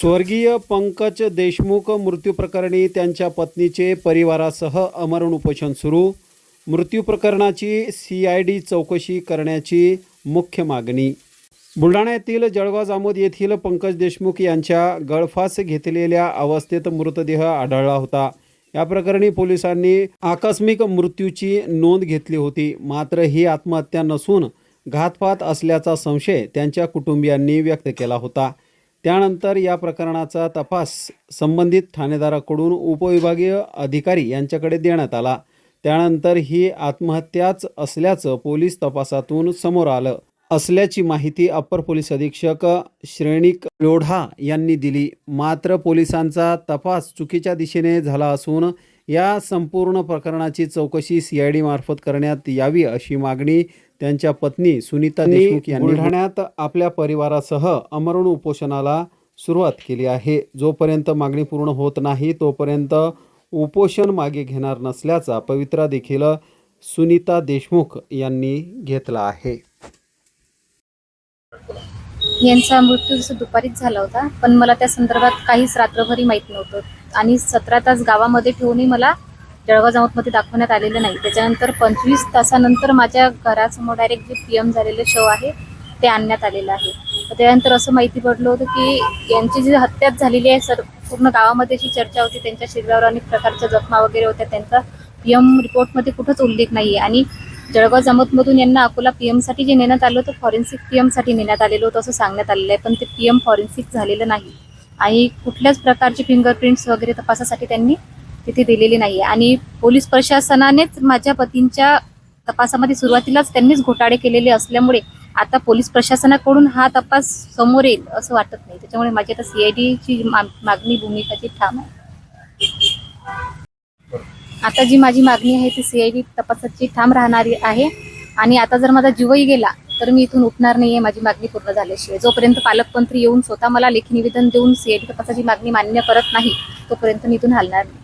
स्वर्गीय पंकज देशमुख मृत्यू प्रकरणी त्यांच्या पत्नीचे परिवारासह अमरण उपोषण सुरू. मृत्यू प्रकरणाची सी आय डी चौकशी करण्याची मुख्य मागणी. बुलढाणा येथील जळगाव जामोद येथील पंकज देशमुख यांच्या गळफास घेतलेल्या अवस्थेत मृतदेह आढळला होता. या प्रकरणी पोलिसांनी आकस्मिक मृत्यूची नोंद घेतली होती. मात्र ही आत्महत्या नसून घातपात असल्याचा संशय त्यांच्या कुटुंबियांनी व्यक्त केला होता. त्यानंतर या प्रकरणाचा तपास संबंधित ठाणेदाराकडून उपविभागीय अधिकारी यांच्याकडे देण्यात आला. त्यानंतर ही आत्महत्याच असल्याचं पोलीस तपासातून समोर आलं. असल्याची माहिती अप्पर पोलीस अधीक्षक श्रेणिक लोढा यांनी दिली. मात्र पोलिसांचा तपास चुकीच्या दिशेने झाला असून या संपूर्ण प्रकरणाची चौकशी सी आय डी मार्फत करण्यात यावी अशी मागणी त्यांच्या पत्नी सुनीता देशमुख यांनी बुलढाण्यात आपल्या परिवारासह अमरण उपोषणाला सुरुवात केली आहे. जोपर्यंत मागणी पूर्ण होत नाही तोपर्यंत उपोषण मागे घेणार नसल्याचा पवित्रा देखील सुनीता देशमुख यांनी घेतला आहे. यांचा मृत्यू जसं दुपारीच झाला होता पण मला त्या संदर्भात काहीच रात्रभरी माहीत नव्हतं. आणि सतरा तास गावामध्ये ठेवूनही मला जळगाव जामोदमध्ये दाखवण्यात आलेलं नाही. त्याच्यानंतर पंचवीस तासानंतर माझ्या घरासमोर डायरेक्ट जे पी एम झालेले शव आहे ते आणण्यात आलेलं आहे. त्यानंतर असं माहिती पडलं होतं की यांची जी हत्याच झालेली आहे सर पूर्ण गावामध्ये जी चर्चा होती त्यांच्या शरीरावर अनेक प्रकारच्या जखमा वगैरे होत्या त्यांचा पी एम रिपोर्टमध्ये कुठंच उल्लेख नाही आहे आणि जळगाव जमतमधून यांना अकोला पी एमसाठी जे नेण्यात आलं होतं फॉरेन्सिक पी एमसाठी नेण्यात आलेलं होतं असं सांगण्यात आलेलं आहे. पण ते पी एम फॉरेन्सिक झालेलं नाही. आणि कुठल्याच प्रकारचे फिंगरप्रिंट्स वगैरे तपासासाठी त्यांनी तिथे दिलेली नाही. आणि पोलीस प्रशासनानेच माझ्या पतींच्या तपासामध्ये सुरुवातीलाच त्यांनीच घोटाळे केलेले असल्यामुळे आता पोलीस प्रशासनाकडून हा तपास समोर येईल असं वाटत नाही. त्याच्यामुळे माझी आता सीआयडीची मागणी भूमिकाची ठाम आहे. आता जी माझी मागणी आहे ती सीआयडी तपासाची ठाम राहणारी आहे. आणि आता जर माझा जीवही गेला तर मी इथून उठणार नाही आहे माझी मागणी पूर्ण झाल्याशिवाय. जोपर्यंत पालकमंत्री येऊन स्वतः मला लेखी निवेदन देऊन सीआयडी तपासाची मागणी मान्य करत नाही तोपर्यंत मी इथून हलणार नाही.